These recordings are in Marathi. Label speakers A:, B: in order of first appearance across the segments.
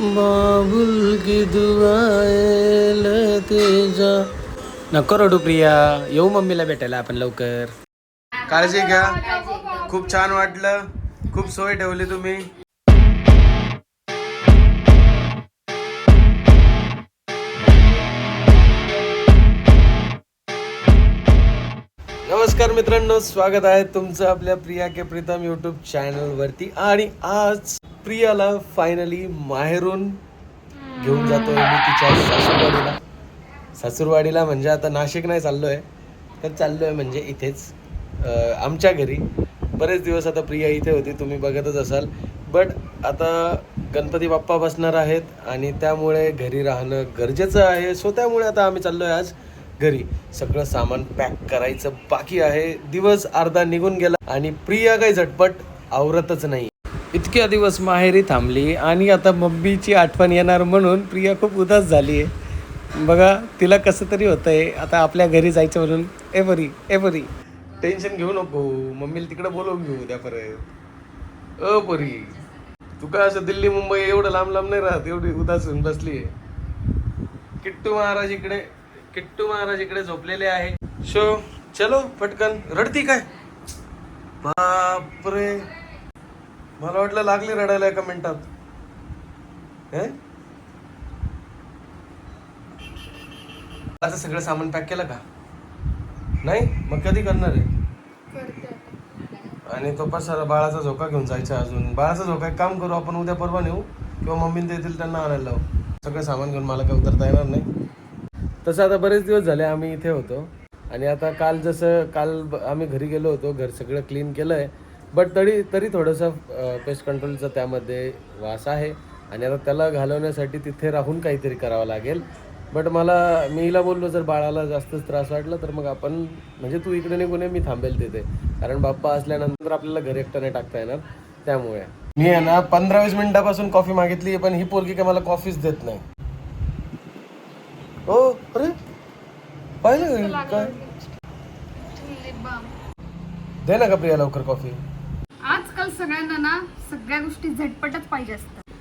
A: बाबुल की दुआएं लेते जा। नको रडू प्रिया येऊ मम्मीला भेटायला आपण लवकर. काळजी घ्या. खूप छान वाटलं. खूप सोय ठेवली तुम्ही. नमस्कार मित्रांनो स्वागत आहे तुमचं आपल्या Priya K Pritam YouTube channel वरती. आणि आज प्रियाला फायनली माहेरून घेऊन जातोय मी तिच्या सासूरवाडीला. सासूरवाडीला म्हणजे आता नाशिक नाही चाललोय तर चाललोय म्हणजे इथेच आमच्या घरी. बरेच दिवस आता प्रिया इथे होती तुम्ही बघतच असाल. बट आता गणपती बाप्पा बसणार आहेत आणि त्यामुळे घरी राहणं गरजेचं आहे. सो त्यामुळे आता आम्ही चाललोय आज घरी. सगळं सामान पॅक करायचं बाकी आहे. दिवस अर्धा निघून गेला आणि प्रिया काही झटपट आवरतच नाही. इतक्या दिवस माहेरी थांबली आणि आता मम्मीची आठवण येणार म्हणून प्रिया खूप उदास झाली आहे. बघा तिला कसं तरी होतंय. आता आपल्या घरी जायचं म्हणून. ए बरी ए बरी. टेन्शन घेऊ नको. मम्मीला तिकडं बोलवून घेऊ उद्या परत. अ बरी. तू काय असं दिल्ली मुंबई एवढं लांब लांब नाही राहत? एवढी उदास होऊन बसली आहे. किट्टू महाराज इकडे किट्टू महाराज इकडे झोपलेले आहे. शो चलो पटकन. रडती काय? बापरे. मला वाटलं लागली रडायला एका मिनिटात. हे? आता सगळं सामान पॅक केलं का? नाही? मग कधी करणार आहे? आणि तो पसारा बाळाचा झोका घेऊन जायचा अजून. बाळाचा झोका एक काम करू आपण उद्या परवा नेऊ किंवा मम्मीने देतील त्यांना आणायला लावू. सगळं सामान घेऊन मला काही उतरता येणार नाही. तसं आता बरेच दिवस झाले आम्ही इथे होतो. आणि आता काल जसं काल आम्ही घरी गेलो होतो घर सगळं क्लीन केलं आहे बट तरी तरी थोडंसं पेस्ट कंट्रोलचं त्यामध्ये वास आहे. आणि आता त्याला घालवण्यासाठी तिथे राहून काहीतरी करावं लागेल. बट मला मी हिला बोललो जर बाळाला जास्तच त्रास वाटला तर मग आपण म्हणजे तू इकडे निघून मी थांबेल तिथे. कारण बाप्पा असल्यानंतर आपल्याला घरी एकटं नाही टाकता येणार. त्यामुळे. मी आहे ना पंधरा वीस मिनिटापासून कॉफी मागितली पण ही पोरगी काय मला कॉफीच देत नाही. हो अरे! पाहिलं? काय? दे ना का प्रिया लवकर कॉफी
B: आजकाल सगळ्यांना ना सगळ्या गोष्टी झटपटच पाहिजे असतात.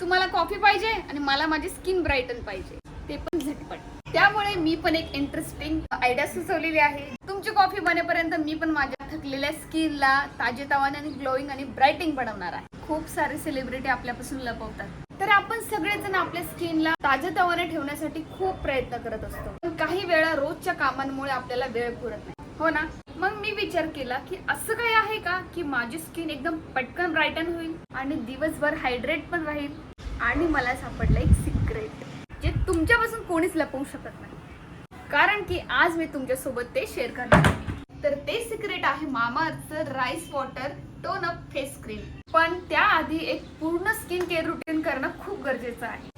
B: तुम्हाला कॉफी पाहिजे आणि मला माझी स्किन ब्राईटन पाहिजे. ते पण झटपट. त्यामुळे मी पण एक इंटरेस्टिंग आयडिया सुचवलेली आहे. तुमची कॉफी बनेपर्यंत मी पण माझ्या थकलेल्या स्किनला ताजेतवाने आणि ग्लोईंग आणि ब्राईटिंग बनवणार आहे. खूप सारे सेलिब्रिटी आपल्यापासून लपवतात. तर आपण सगळेजण आपल्या स्किनला ताजेतवाने ठेवण्यासाठी खूप प्रयत्न करत असतो. पण काही वेळा रोजच्या कामांमुळे आपल्याला वेळ पुरत नाही. हो ना? मग मी विचार केला की असं काही आहे का की माझी स्किन एकदम पटकन ब्राईटन होईल आणि दिवसभर हायड्रेट पण राहील? आणि मला सापडलं एक सिक्रेट जे तुमच्यापासून कोणीच लपवू शकत नाही. कारण की आज मी तुमच्यासोबत ते शेअर करणार आहे. तर ते सिक्रेट आहे मामाअर्थचं rice water tone up face cream पण त्याआधी एक पूर्ण स्किन केअर रुटीन करणं खूप गरजेचं आहे.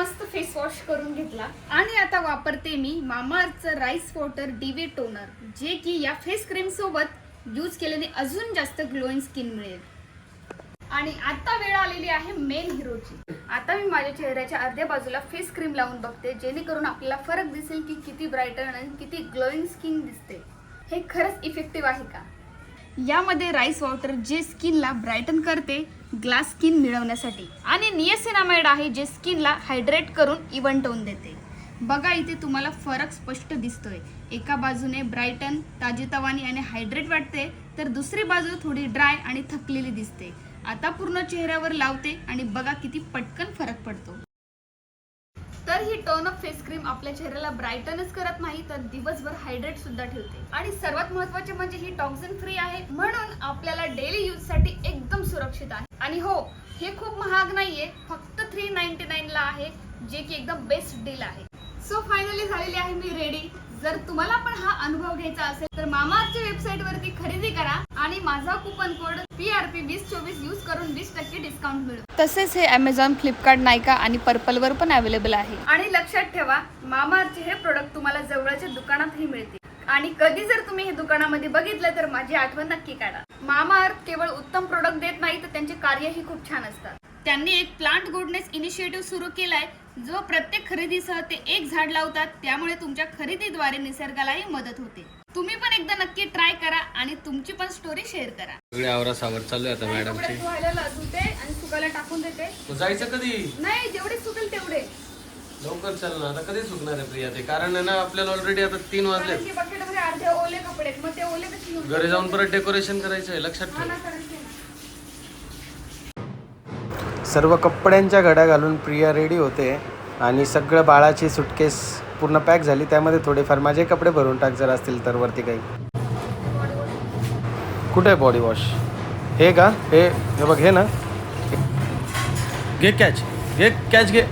B: मस्त फेस वॉश करून घेतला. आणि आता वापरते मी मामाअर्थचं राईस वॉटर डीवे टोनर जे की या फेस क्रीम सोबत यूज केल्याने अजून जास्त ग्लोईंग स्किन मिळेल. आणि आता वेळ आलेली आहे मेन हिरोची आता मी माझ्या चेहऱ्याच्या अर्ध्या बाजूला फेस क्रीम लावून बघते जेणेकरून आपल्याला फरक दिसेल की किती ब्राईटन आणि किती ग्लोईंग स्किन दिसते. हे खरंच इफेक्टिव्ह आहे का? यामध्ये राईस वॉटर जे स्किनला ब्राईटन करते ग्लास स्किन मिळवण्यासाठी. आणि नियसिनामाइड आहे जे स्किनला हायड्रेट करून इव्हन टोन देते. बघा इथे तुम्हाला फरक स्पष्ट दिसतोय. एका बाजूने ब्राईटन ताजेतवानी आणि हायड्रेट वाटते तर दुसरी बाजू थोडी ड्राय आणि थकलेली दिसते. आता पूर्ण चेहऱ्यावर लावते आणि बघा किती पटकन फरक पडतो. तर ही टोन अप फेस क्रीम आपल्या चेहऱ्याला ब्राईटनच करत नाही तर दिवसभर हायड्रेट सुद्धा ठेवते. आणि सर्वात महत्त्वाचे म्हणजे ही टॉक्सिन फ्री आहे म्हणून आपल्याला डेली यूजसाठी एकदम सुरक्षित आहे. आणि हो हे खूप महाग नाहीये फक्त थ्री नाईन्टी नाईन ला आहे जे की एकदम बेस्ट डील आहे. सो फायनली झालेली आहे मी रेडी जर तुम्हाला पण हा अनुभव घ्यायचा असेल तर मामाच्या वेबसाईट वरती खरेदी करा आणि माझा coupon code P R P वीस चोवीस यूज करून वीस टक्के डिस्काउंट मिळेल तसेच हे अमेझॉन फ्लिपकार्ट नायका आणि पर्पल वर पण अवेलेबल आहे. आणि लक्षात ठेवा मामाचे हे प्रोडक्ट तुम्हाला जवळच्या दुकानातही मिळतील. आणि कधी जर तुम्ही हे दुकानामध्ये बघितलं तर माझी आठवण नक्की काढा. मामा अर्थ केवळ उत्तम प्रोडक्ट देत नाही तर त्यांचे कार्यही खूप छान असतात. त्यांनी एक प्लांट गुडनेस इनिशिएटिव्ह सुरू केलाय जो प्रत्येक खरेदीसह ते एक झाड लावतात त्यामुळे तुमच्या खरेदीद्वारे निसर्गालाही मदत होते. तुम्ही पण एकदा नक्की ट्राय करा आणि तुमची पण स्टोरी शेअर करा.
A: सगळे आवरा सावर चालू आहे आता मॅडमची
B: धुवायला ते आणि सुकायला टाकून देते.
A: तू जायचं कधी?
B: नाही जेवढे सुकेल तेवढे.
A: लवकर चल ना आता कधी सुकणार आहे प्रिया ते? कारण आहे ना आपल्याला ऑलरेडी आता तीन वाजले
B: कारण की बकेटमध्ये अर्धे ओले कपडे आहेत. मग ते ओले कशी घेऊन
A: घरी जाऊन परत डेकोरेशन करायचं आहे लक्षात ठेव. सर्व कपड्यांच्या घड्या घालून प्रिया रेडी होते आणि सगळं बाळाची सुटकेस पूर्ण पॅक झाली. त्यामध्ये थोडेफार माझे कपडे भरून टाक जर असतील तर वरती काही. कुठे आहे बॉडी वॉश हे का? हे हे बघ हे ना. घे कॅच घे कॅच घे.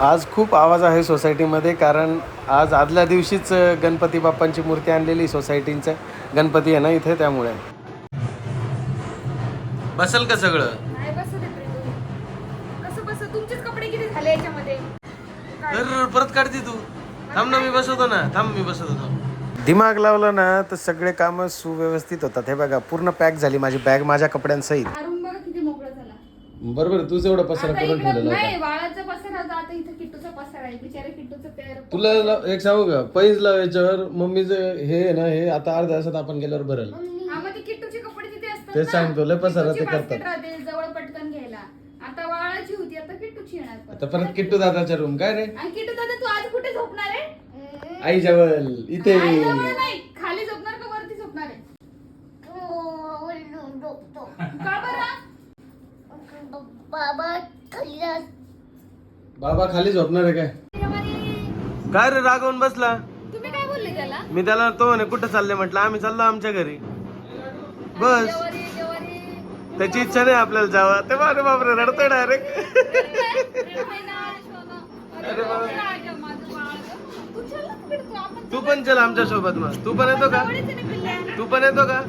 A: आज खूप आवाज आहे सोसायटीमध्ये कारण आज आदल्या दिवशीच गणपती बाप्पांची मूर्ती आणलेली सोसायटीचं. गणपती आहे ना इथे त्यामुळे. बसल का सगळं?
B: बसत बसत?
A: परत काढते तू. थांब ना मी बसवतो ना. थांब मी बसवतो थांब. दिमाग लावलं ना तर सगळे कामं सुव्यवस्थित होतात. हे बघा पूर्ण पॅक झाली माझी बॅग माझ्या कपड्यांसहित.
B: अरुण बघा किती मोकळा झाला.
A: बरोबर तुझं एवढं पसरा करून ठेवलेला
B: नाही
A: होता
B: बाळाचा पसारा होता आता इथं किट्टूचा पसारा आहे. बिचारे किट्टूचं पेर
A: तुला एक सांगू का? पैज लावायच्यावर मम्मीचं हे आहे ना हे आता अर्ध्या तासात आपण गेल्यावर भरल.
B: हा मग ते किट्टूचे कपडे तिथे असतात
A: तेच
B: ना.
A: सांगतो, लय पसारा ते
B: किट्टूची
A: करतात.
B: राहते जवळ पटकन घ्यायला. आता बाळाची होती आता किट्टूची येणार परत.
A: आता परत किट्टू दादाच्या रूम काय रे?
B: आणि किट्टू दादा तू आज कुठे झोपणार आहे?
A: आई जवळ इथे
B: नाही खाली झोपणार का वरती झोपणार आहे का बरं
C: बाबा खाल्ल्या
A: बाबा खाली झोपणार आहे काय? काय रे रागवून बसला?
B: तुम्ही काय बोलले त्याला?
A: मी त्याला तो म्हणे कुठं चालले? म्हटलं आम्ही चाललो आमच्या घरी. बस.
B: जवारी जवारी
A: त्याची इच्छा नाही आपल्याला जावा. ते अरे बापरे रडतोय डायरेक्ट
B: अरे तू चल ना तिकडे, तू आपण
A: तू पण चल आमच्यासोबत मग. तू पण येतो का?
B: जवळच आहे ना पिल्ल्या.
A: तू पण येतो का?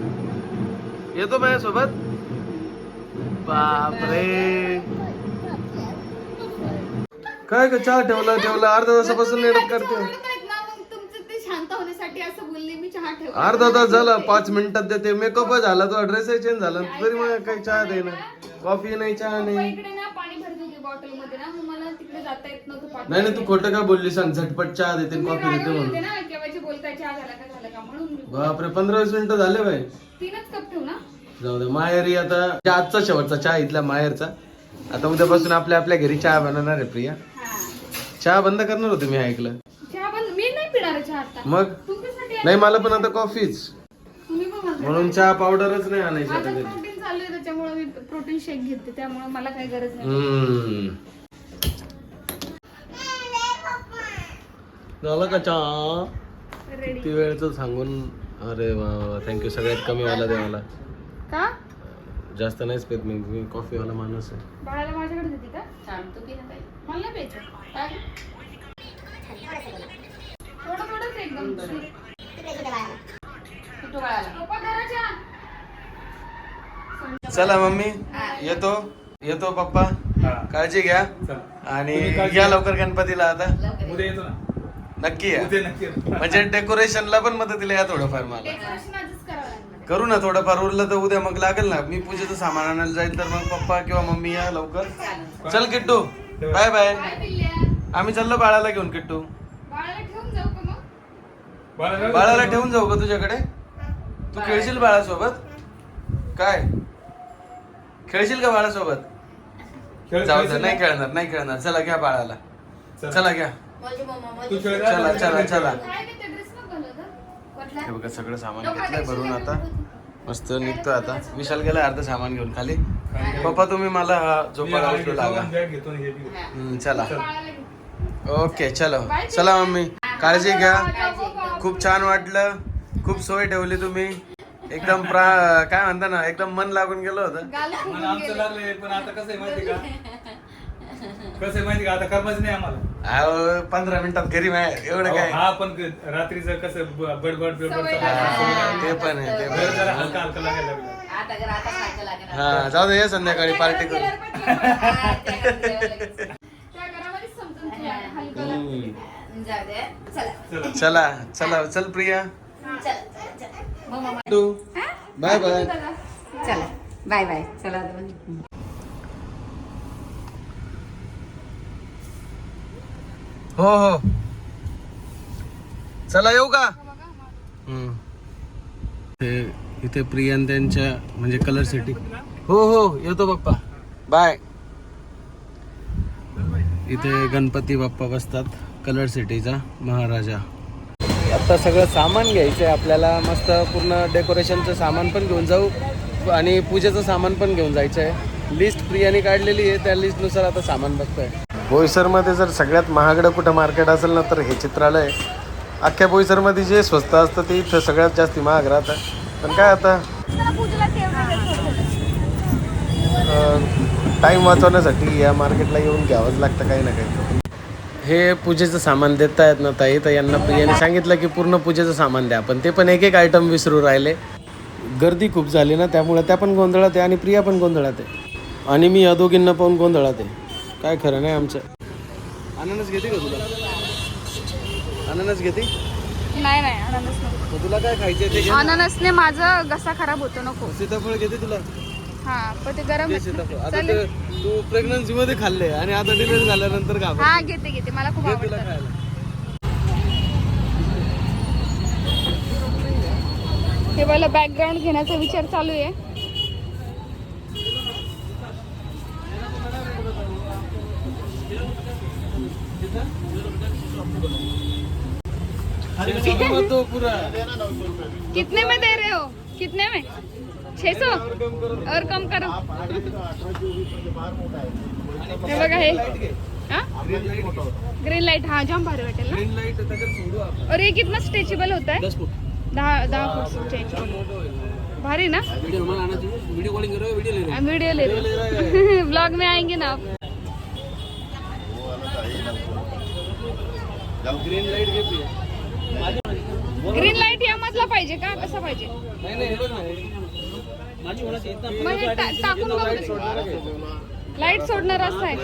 A: येतो माझ्या सोबत बापरे. काय ग चहा ठेवला ठेवला अर्धा तासापासून
B: गाडी
A: करते.
B: चालवतायत ना, मग तुमचं ते शांत होण्यासाठी असं बोलले मी चहा ठेव
A: अर्धा तास झाला पाच मिनिटात देते. मेकअप झाला तो ड्रेस चेंज झाला. तरी मग काही चहा दे ना कॉफी नाही चहा नाही.
B: इकडे ना पाणी भरत होते बॉटलमध्ये ना मग मला तिकडे जाता येत नव्हतं पाठवून.
A: नाही नाही तू खोटं का बोलली सांग झटपट चहा देते कॉफी देते म्हणून.
B: होते ना केव्हाचे बोलताय चहा झाला का झाला का म्हणून मी
A: बापरे पंधरा वीस मिनिटं झाले बाई.
B: तीनच कप ठेवू ना?
A: जाऊ दे माहेरी आता आजचा शेवटचा चहा इथला माहेरचा. आता उद्यापासून आपल्या आपल्या घरी चहा बनवणार आहे प्रिया. चहा बंद करणार होते मी ऐकलं.
B: चहा पण मी नाही पिणार आहे चहा आता.
A: मग?
B: तुमच्यासाठी.
A: नाही मला पण आता कॉफीच.
B: तुम्ही पण म्हणताय.
A: म्हणून चहा पावडरच नाही आणायची
B: माझं
A: आता घरी
B: प्रोटीन चालू आहे त्याच्यामुळे मी प्रोटीन शेक घेते त्यामुळे मला काही गरज नाही.
A: हम्म. झालं का चहा?
B: रेडी
A: किती वेळचं सांगून अरे वा थँक्यू सगळ्यात कमी वाला दे मला
B: का?
A: जास्त नाहीच पेत मी मी कॉफीवाला माणूस आहे.
B: बाळाला माझ्याकडे देते का? सांगतो की नाही मला नाही प्यायचं काय? थोडं थोडंच एकदम. कुठं? पप्पा.
A: चला मम्मी येतो. येतो पप्पा. काळजी घ्या. आणि या लवकर गणपतीला आता.
D: उद्या येतो ना.
A: नक्की या.
D: उद्या नक्की येतो.
A: म्हणजे डेकोरेशनला पण मदतीला या थोडंफार मला.
B: डेकोरेशन आजच करावं लागणार
A: करू ना थोडंफार. उरलं तर उद्या मग लागेल ना. मी पूजेचं सामान आणायला जाईल तर मग पप्पा किंवा मम्मी या लवकर. चल किट्टू. Bye bye. आम्ही चाललो बाळाला घेऊन किट्टू.
B: बाळाला ठेवून जाऊ का मग?
D: बाळा-
A: बाळाला ठेवून जाऊ का तुझ्याकडे? तू खेळशील बाळासोबत? काय? खेळशील का बाळासोबत? जाऊ दे नाही? खेळणार नाही खेळणार. चला घ्या बाळाला.
D: चला.
A: घ्या. चला चला चला? हे बघा सगळं सामान घेतलंय भरून आता. मस्त निघतो आता. विशाल गेला अर्ध सामान घेऊन खाली. पप्पा तुम्ही मला हा झोपाळा उचलू लागा.
D: हे
A: चला. ओके चलो. चला मम्मी. काळजी घ्या. खूप छान वाटलं. खूप सोय ठेवली तुम्ही. एकदम प्रा काय म्हणता ना एकदम मन लागून गेलं होतं.
D: पण आता कसं आहे माहिती का? कसं आहे माहिती का? आता कर्मच नाही आम्हाला.
A: अहो, पंधरा मिनिटात घरी बाहेर एवढं काय?
D: हा पण रात्रीचं कसं ब- बडबड बिडबड
B: सवय
D: चालू आहे.
A: हा, ते पण आहे ते पण
D: जरा. हलका हलका लागायला लागलं.
A: हा जाऊ दे ये संध्याकाळी पार्टी करू.
B: त्या समजून हलकं लागतं.
D: चला.
A: चला. चला चल प्रिया. Bye bye.
B: दादा.
E: चला. Bye bye. चला
A: हो हो. चला येऊ का? हम्म. ते इथे प्रियान त्यांच्या म्हणजे कलर सिटी हो हो. येतो बाप्पा बाय इथे गणपती बाप्पा बसतात. कलर सिटीचा महाराजा. आता सगळं सामान घ्यायचं आहे आपल्याला. मस्त पूर्ण डेकोरेशनचं सामान पण घेऊन जाऊ. आणि पूजेचं सामान पण घेऊन जायचं आहे लिस्ट प्रियाने काढलेली आहे. त्या लिस्टनुसार आता सामान बघतोय. बोईसरमध्ये जर सगळ्यात महागडं कुठं मार्केट असेल ना तर हे चित्रालय आहे. अख्ख्या बोईसरमध्ये जे स्वस्त असतं ते इथं सगळ्यात जास्त महाग राहतं. पण काय आता? टाईम वाचवण्यासाठी या मार्केटला येऊन घ्यावंच लागतं काही ना काही. हे पूजेचं सामान देत आहेत ना ताई तर यांना प्रियाने सांगितलं की पूर्ण पूजेचं सामान द्या. पण ते पण एक एक आयटम विसरू राहिले. गर्दी खूप झाली ना त्यामुळे त्या पण गोंधळात आहे आणि प्रिया पण गोंधळात आहे. आणि मी या दोघींना पाहून गोंधळात आहे. काय खरं नाही आमचं. अननस घेते का तुला? अननस घेते?
B: नाही नाही अननस नको
A: मग तुला काय खायचे ते घे ना.
B: अननसने माझा घसा खराब होतो नको.
A: सीताफळ घेते तुला?
B: हा पण ते गरम
A: घे सीताफळ.
B: ना.
A: आता
B: चालेल.
A: ते प्रेग्नन्सी मध्ये खाल्ले आणि आता डिलिव्हरी झाल्यानंतर खा
B: हा घेते घेते. मला खूप
A: घे तुला
B: आवडतं
A: खायला.
B: हे मला बॅकग्राऊंड घेण्याचा विचार चालू आहे. कितने में दे रहे हो? कितने में? छह सौ? और कम करो। हे बघा हे। ग्रीन लाईट हा जाम भारी वाटेल ना।
A: सोडू आपण
B: और ये कितना स्ट्रेचेबल होता है? दहा दहा फूट भारी ना?
A: वीडियो वीडियो कॉलिंग करो वीडियो ले
B: रहे ब्लॉग में आएँगे ना आप।
A: ग्रीन लाईट घेतली
B: ग्रीन लाइट यामधला पाहिजे का? कसा पाहिजे? टा- टाकून बघू. लाइट सोडणार असं आहे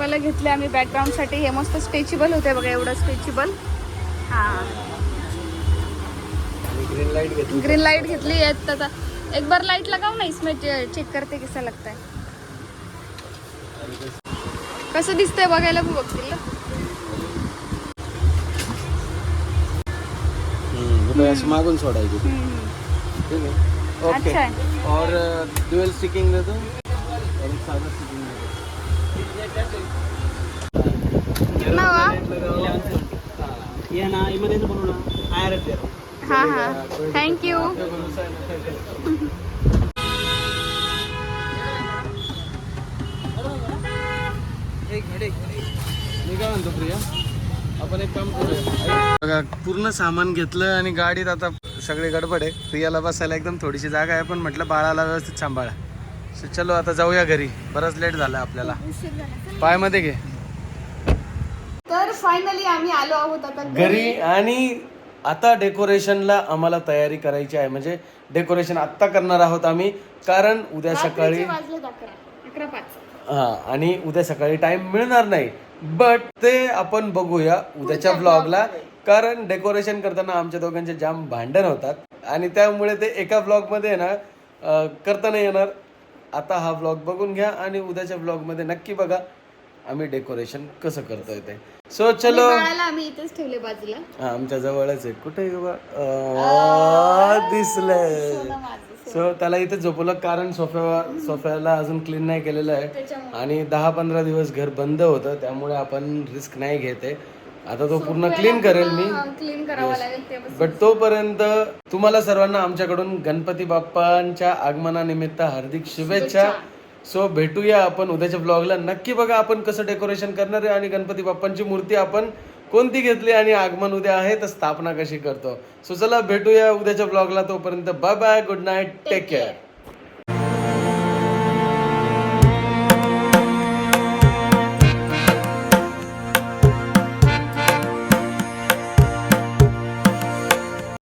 B: मला घेतले आम्ही बॅकग्राऊंडसाठी. हे मस्त स्ट्रेचेबल होते बघा एवढं स्ट्रेचेबल हा.
A: ग्रीन लाइट घेतली.
B: ग्रीन घेतली. तथा एक बार लाइट लगाओ ना इसमें चेक करते कैसा लगता कसं दिसतंय बघायला बघतील ना?
A: रुपये अशी मागून सोडायची. ठीक आहे ओके
B: अच्छा है।
A: और ड्युअल स्टिकिंग देतो और एक साधा स्टिकिंग देतो
B: कितना हुआ?
A: ये ना इमर्जन्सी बनवू ना आय आर
B: हाँ। हाँ थैंक यू
A: मी काय म्हणतो प्रिया। आपण एक काम करूया. बघा पूर्ण सामान घेतलं आणि गाडीत आता सगळे गडबड आहे. प्रियाला बसायला एकदम थोडीशी जागा आहे पण म्हटलं बाळाला व्यवस्थित सांभाळा. So, चलो आता जाऊया घरी. बराच लेट झाला आपल्याला. पायमध्ये घे.
B: तर फायनली आम्ही आलो आहोत आता
A: घरी. आणि आता डेकोरेशनला आम्हाला तयारी करायची आहे. म्हणजे डेकोरेशन आत्ता करणार आहोत आम्ही कारण उद्या सकाळी
B: वाजले अकरा. अकरा पाच.
A: हा आणि उद्या सकाळी टाइम मिळणार नाही. बट ते आपण बघूया उद्याच्या ब्लॉगला कारण डेकोरेशन करताना आमच्या दोघांचे जाम भांडण होतात. आणि त्यामुळे ते एका ब्लॉगमध्ये ना अं, करता नाही येणार. आता हा ब्लॉग बघून घ्या आणि उद्याच्या ब्लॉगमध्ये नक्की बघा आम्ही डेकोरेशन कसं करतोय ते. सो चलो.
B: आम्ही इथेच ठेवले बाजूला.
A: हा आमच्या जवळच आहे. कुठे दिसलंय. सो त्याला इथे झोपवलं कारण सोफ्या सोफ्याला अजून क्लीन नाही केलेलं आहे. आणि दहा पंधरा दिवस घर बंद होतं त्यामुळे आपण रिस्क नाही घेते आता तो पूर्ण क्लीन करेल मी.
B: क्लीन करावं लागेल ते
A: बट तोपर्यंत तुम्हाला सर्वांना आमच्याकडून गणपती बाप्पांच्या आगमनानिमित्त हार्दिक शुभेच्छा. सो भेटूया आपण उद्याच्या ब्लॉगला नक्की बघा आपण कसं डेकोरेशन करणार आहे आणि गणपती बाप्पांची मूर्ती आपण कोणती घेतली आणि आगमन उद्या आहे तर स्थापना कशी करतो? सो चला भेटूया उद्याच्या ब्लॉगला तोपर्यंत bye bye good night take care